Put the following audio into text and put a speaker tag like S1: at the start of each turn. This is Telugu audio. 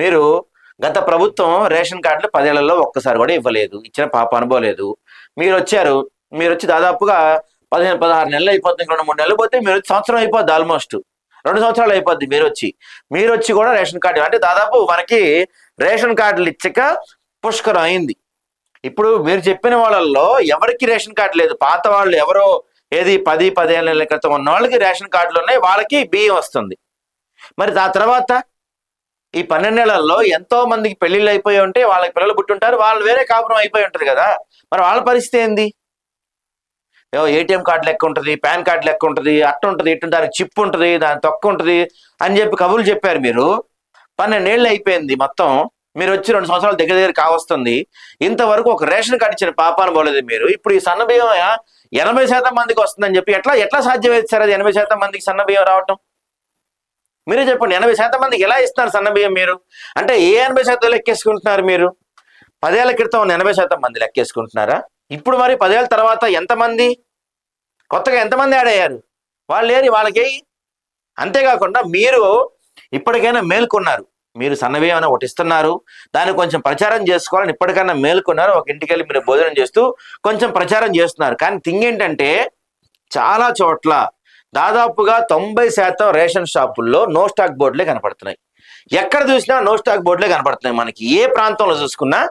S1: మీరు గత ప్రభుత్వం రేషన్ కార్డులు పదేళ్ళలో ఒక్కసారి కూడా ఇవ్వలేదు. ఇచ్చిన పాప అనుభవలేదు మీరు వచ్చారు. మీరు వచ్చి దాదాపుగా పదిహేను పదహారు నెలలు అయిపోతుంది. రెండు మూడు నెలలు పోతే మీరు సంవత్సరం అయిపోద్ది ఆల్మోస్ట్ రెండు సంవత్సరాలు అయిపోద్ది మీరు వచ్చి. మీరు వచ్చి కూడా రేషన్ కార్డు అంటే దాదాపు మనకి రేషన్ కార్డులు ఇచ్చక పుష్కరం అయింది. ఇప్పుడు మీరు చెప్పిన వాళ్ళల్లో ఎవరికి రేషన్ కార్డు లేదు? పాత వాళ్ళు ఎవరో ఏది పది పదిహేను నెలల క్రితం ఉన్న వాళ్ళకి రేషన్ కార్డులు ఉన్నాయి. వాళ్ళకి బియ్యం వస్తుంది. మరి ఆ తర్వాత ఈ పన్నెండు నెలల్లో ఎంతో మందికి పెళ్ళిళ్ళు అయిపోయి ఉంటే వాళ్ళకి పిల్లలు పుట్టుంటారు వాళ్ళు వేరే కాపురం అయిపోయి ఉంటారు కదా. మరి వాళ్ళ పరిస్థితి ఏంది? ఏటీఎం కార్డు లెక్క ఉంటుంది పాన్ కార్డు లెక్క ఉంటుంది అట్ట ఉంటుంది ఇటు దానికి చిప్ ఉంటుంది దాని తొక్క ఉంటుంది అని చెప్పి కబుర్లు చెప్పారు మీరు. పన్నెండేళ్ళు అయిపోయింది మొత్తం. మీరు వచ్చి రెండు సంవత్సరాలు దగ్గర దగ్గర కావస్తుంది. ఇంతవరకు ఒక రేషన్ కార్డు ఇచ్చిన పాపాను పోలేదు మీరు. ఇప్పుడు ఈ సన్న బియ్యం ఎనభై శాతం మందికి వస్తుందని చెప్పి ఎట్లా ఎట్లా సాధ్యమైంది సార్ అది ఎనభై శాతం మందికి సన్న బియ్యం రావటం? మీరే చెప్పండి. ఎనభై శాతం మందికి ఎలా ఇస్తున్నారు సన్నబియ్యం మీరు? అంటే ఏ ఎనభై శాతం లెక్కేసుకుంటున్నారు మీరు? పదేళ్ళ క్రితం ఎనభై శాతం మంది లెక్కేసుకుంటున్నారా? ఇప్పుడు మరి పదేళ్ళ తర్వాత ఎంతమంది? కొత్తగా ఎంతమంది యాడ్ అయ్యారు? వాళ్ళు లేరు వాళ్ళకి అంతేకాకుండా మీరు ఇప్పటికైనా మేల్కొన్నారు. మీరు సన్నబియ్యం అని ఒకటి ఇస్తున్నారు. దాన్ని కొంచెం ప్రచారం చేసుకోవాలని ఇప్పటికైనా మేల్కొన్నారు. ఒక ఇంటికి వెళ్ళి మీరు భోజనం చేస్తూ కొంచెం ప్రచారం చేస్తున్నారు. కానీ థింగ్ ఏంటంటే చాలా చోట్ల దాదాపుగా తొంభై శాతం రేషన్ షాపుల్లో నో స్టాక్ బోర్డులే కనపడుతున్నాయి. ఎక్కడ చూసినా నో స్టాక్ బోర్డులే కనపడుతున్నాయి మనకి. ఏ ప్రాంతంలో చూసుకున్నా